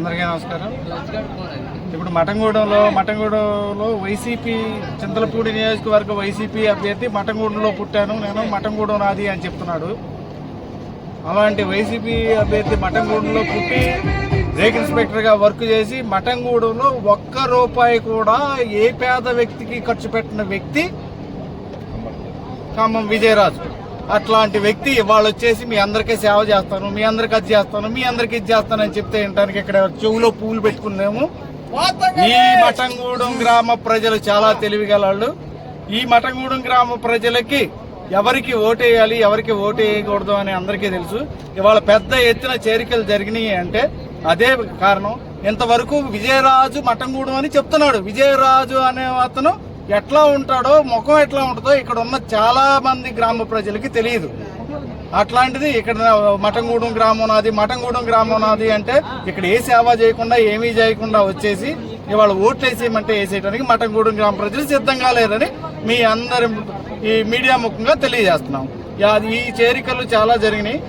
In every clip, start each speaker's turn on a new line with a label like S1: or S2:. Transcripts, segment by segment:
S1: అందరికీ నమస్కారం. ఇప్పుడు మటంగూడెంలో మటంగూడెంలో వైసీపీ చింతలపూడి నియోజకవర్గ వైసీపీ అభ్యర్థి మటంగూడెంలో పుట్టాను. నేను మటంగూడెం నాది అని చెప్తున్నాడు. అలాంటి వైసీపీ అభ్యర్థి మటంగూడెంలో పుట్టి బ్రేక్ ఇన్స్పెక్టర్గా వర్క్ చేసి మటంగూడెంలో ఒక్క రూపాయి కూడా ఏ పేద వ్యక్తికి ఖర్చు పెట్టిన వ్యక్తి ఖమ్మం విజయరాజు. అట్లాంటి వ్యక్తి ఇవాళ వచ్చేసి మీ అందరికీ సేవ చేస్తాను మీ అందరికి అది చేస్తాను మీ అందరికి ఇది చేస్తానని చెప్తే వినడానికి ఇక్కడ చెవులో పువ్వులు పెట్టుకున్నాము. ఈ మఠంగూడెం గ్రామ ప్రజలు చాలా తెలివిగల వాళ్ళు ఈ మఠంగూడెం గ్రామ ప్రజలకి ఎవరికి ఓటేయాలి ఎవరికి ఓటు వేయకూడదు అని అందరికీ తెలుసు. ఇవాళ పెద్ద ఎత్తున చేరికలు జరిగినాయి అంటే అదే కారణం. ఇంతవరకు విజయరాజు మఠంగూడెం అని చెప్తున్నాడు. విజయరాజు అనే అతను ఎట్లా ఉంటాడో ముఖం ఎట్లా ఉంటుందో ఇక్కడ ఉన్న చాలా మంది గ్రామ ప్రజలకి తెలియదు. అట్లాంటిది ఇక్కడ మఠంగూడెం గ్రామం నాది మఠంగూడెం గ్రామం నాది అంటే ఇక్కడ ఏ సేవ చేయకుండా ఏమీ చేయకుండా వచ్చేసి ఇవాళ ఓట్లు వేసేయమంటే వేసేయడానికి మఠంగూడెం గ్రామ ప్రజలు సిద్ధంగా లేరని మీ అందరి ఈ మీడియా ముఖంగా తెలియజేస్తున్నాం. ఈ చేరికలు చాలా జరిగినాయి.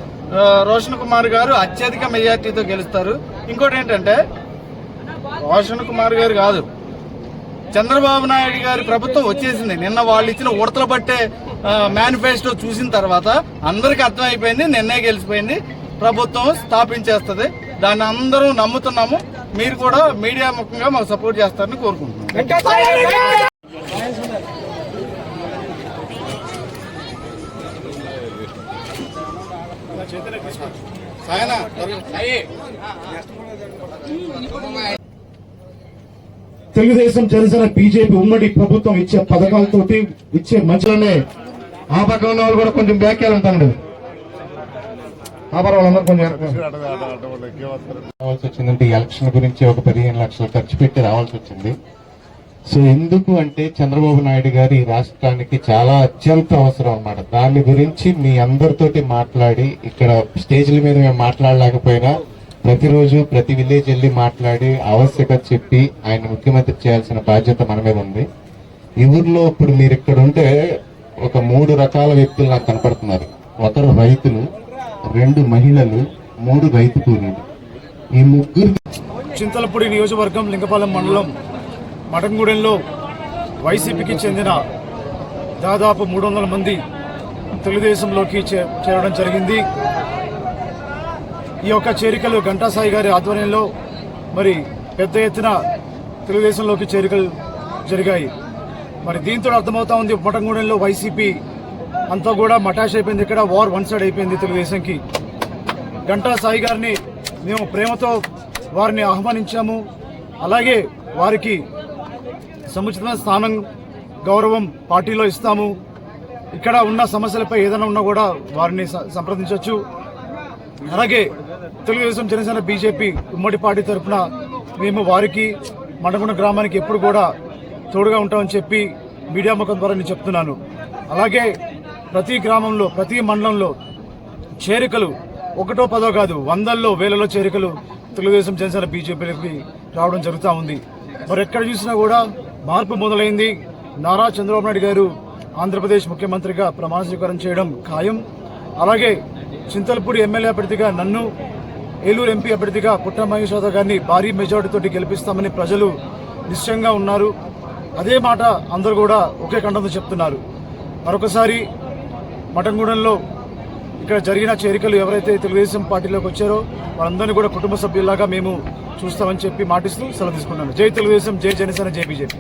S1: రోషన్ కుమార్ గారు అత్యధిక మెజార్టీతో గెలుస్తారు. ఇంకోటి ఏంటంటే రోషన్ కుమార్ గారు కాదు చంద్రబాబు నాయుడు గారి ప్రభుత్వం వచ్చేసింది. నిన్న వాళ్ళు ఇచ్చిన ఉడతలు పట్టే మేనిఫెస్టో చూసిన తర్వాత అందరికీ అర్థమైపోయింది నిన్నే గెలిచిపోయింది. ప్రభుత్వం స్థాపించేస్తుంది. దాన్ని అందరూ నమ్ముతున్నాము. మీరు కూడా మీడియా ముఖంగా మాకు సపోర్ట్ చేస్తారని కోరుకుంటున్నాం. సాయనా
S2: తెలుగుదేశం జనసేన బీజేపీ ఉమ్మడి ప్రభుత్వం ఇచ్చే పథకాలతోటి ఇచ్చే మంచిలోనే ఆ పక్కన ఉన్న వాళ్ళు కూడా కొంచెం బ్యాక్ వెళ్ళండి ఆ
S3: రావాల్సి వచ్చిందంటే ఎలక్షన్ గురించి ఒక పదిహేను లక్షలు ఖర్చు పెట్టి రావాల్సి వచ్చింది. సో ఎందుకు అంటే చంద్రబాబు నాయుడు గారు ఈ రాష్ట్రానికి చాలా అత్యంత అవసరం అన్నమాట. దాని గురించి మీ అందరితోటి మాట్లాడి ఇక్కడ స్టేజ్ల మీద మేము మాట్లాడలేకపోయినా ప్రతిరోజు ప్రతి విలేజ్ వెళ్ళి మాట్లాడి ఆవశ్యకత చెప్పి ఆయన ముఖ్యమంత్రి చేయాల్సిన బాధ్యత మన మీద ఉంది. ఈ ఊర్లో ఇప్పుడు మీరు ఇక్కడ ఉంటే ఒక మూడు రకాల వ్యక్తులు నాకు కనపడుతున్నారు. ఒకరు రైతులు రెండు మహిళలు మూడు రైతు కూలీలు. ఈ ముగ్గురు
S4: చింతలపూడి నియోజకవర్గం లింగపాలెం మండలం మటంగూడెంలో వైసీపీకి చెందిన దాదాపు మూడు వందల మంది తెలుగుదేశంలోకి చే- చేరడం జరిగింది. ఈ యొక్క చేరికలు ఘంటాసాయి గారి ఆధ్వర్యంలో మరి పెద్ద ఎత్తున తెలుగుదేశంలోకి చేరికలు జరిగాయి. మరి దీంతో అర్థమవుతా ఉంది మటంగూడెంలో వైసీపీ అంతా కూడా మటాష్ అయిపోయింది ఇక్కడ వార్ వన్ సైడ్ అయిపోయింది తెలుగుదేశంకి. గంటా సాయి గారిని మేము ప్రేమతో వారిని ఆహ్వానించాము. అలాగే వారికి సముచితమైన స్థానం గౌరవం పార్టీలో ఇస్తాము. ఇక్కడ ఉన్న సమస్యలపై ఏదైనా ఉన్నా కూడా వారిని సంప్రదించవచ్చు అలాగే తెలుగుదేశం జనసేన బీజేపీ ఉమ్మడి పార్టీ తరఫున మేము వారికి మండగుండ గ్రామానికి ఎప్పుడు కూడా తోడుగా ఉంటామని చెప్పి మీడియా ముఖం ద్వారా నేను చెప్తున్నాను. అలాగే ప్రతి గ్రామంలో ప్రతి మండలంలో చేరికలు ఒకటో పదో కాదు వందల్లో వేలలో చేరికలు తెలుగుదేశం జనసేన బీజేపీకి రావడం జరుగుతూ ఉంది. మరి ఎక్కడ చూసినా కూడా మార్పు మొదలైంది. నారా చంద్రబాబు నాయుడు గారు ఆంధ్రప్రదేశ్ ముఖ్యమంత్రిగా ప్రమాణ స్వీకారం చేయడం ఖాయం. అలాగే చింతలపూడి ఎమ్మెల్యే అభ్యర్థిగా నన్ను ఏలూరు ఎంపీ అభ్యర్థిగా పుట్ట మహేశ్వర గారిని భారీ మెజార్టీతో గెలిపిస్తామని ప్రజలు నిశ్చయంగా ఉన్నారు. అదే మాట అందరూ కూడా ఒకే కంఠంతో చెప్తున్నారు. మరొకసారి మటంగూడెంలో ఇక్కడ జరిగిన చేరికలు ఎవరైతే తెలుగుదేశం పార్టీలోకి వచ్చారో వాళ్ళందరినీ కూడా కుటుంబ సభ్యుల్లాగా మేము చూస్తామని చెప్పి మాటిస్తూ సెలవు తీసుకున్నాను జై తెలుగుదేశం జై జనసేన జై బీజేపీ.